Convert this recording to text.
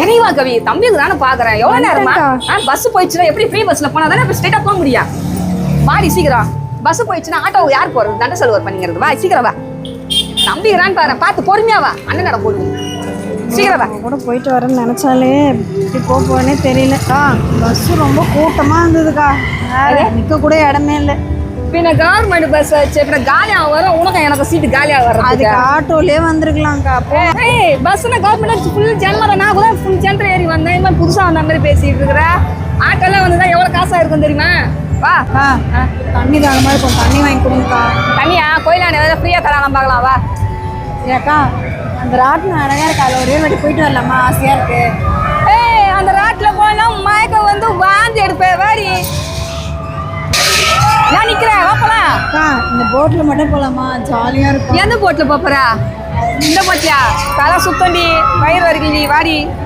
இறைவா கவி தம்பிக்கு தானே பாக்குறேன். எவ்வளவு நேரமா? பஸ் போயிடுச்சுன்னா எப்படி ஃப்ரீ பஸ்ல போனா தானே ஸ்ட்ரைட்டா போக முடியும்? வாடி சீக்கிரம் பஸ் போயிடுச்சுன்னா ஆட்டோ யார் போறது? தண்ட செலவு பண்ணிக்கிறது. வா சீக்கிரம் வா. நம்பிக்கிறான்னு பாரு பார்த்து பொறுமையா வா. அண்ணன் நட போடுவோம் சீக்கிரம் கூட போயிட்டு வரேன்னு நினச்சாலே எப்படி போக போறேனே தெரியலக்கா பஸ்ஸு ரொம்ப கூட்டமாக இருந்ததுக்கா. நிற்க கூட இடமே இல்லை. பின்ன கவர்மெண்ட் பஸ் வச்சு பின்ன காலியா வரும் உனக்கு எனக்கு சீட்டு காலியா வர்றதுக்கு அதுக்கு ஆட்டோலயே வந்திருக்கலாம்க்கா ஏய் பஸ்ல கவர்மெண்ட் ஃபுல் ஜென்மரை நான் கூட ஃபுல் ஜென்டர் ஏறி வந்தேன். இந்த மாதிரி புதுசா வந்த மாதிரி பேசிட்டு இருக்கிற. ஆட்டோலாம் வந்துதான் எவ்வளவு காசா இருக்கும் தெரியுமா? வா. தண்ணி தான மாதிரி கொஞ்சம் தண்ணி வாங்கி கொடுங்கக்கா. தனியா கோயிலாண்ட ஏதாவது ஃப்ரீயா தரலாம் பார்க்கலாம் வா. ஏக்கா அந்த ராட்டினம் அழகா இருக்கா? அதில் ஒரே வாட்டி போயிட்டு வரலாமா? ஆசையா இருக்கு. ஏய் அந்த ராட்ல போனா மயக்கம் வந்து வாந்தி எடுப்பேன் வாடி. நான் நிக்கிறேன் வாப்பலாம் அக்கா இந்த போட்ல மட்டும் போலாமா? ஜாலியா இருக்கும். எந்த போட்ல போறா? இந்த போட்டியா தலை சுத்தண்டி வயிறு வரைக்கும் வாடி.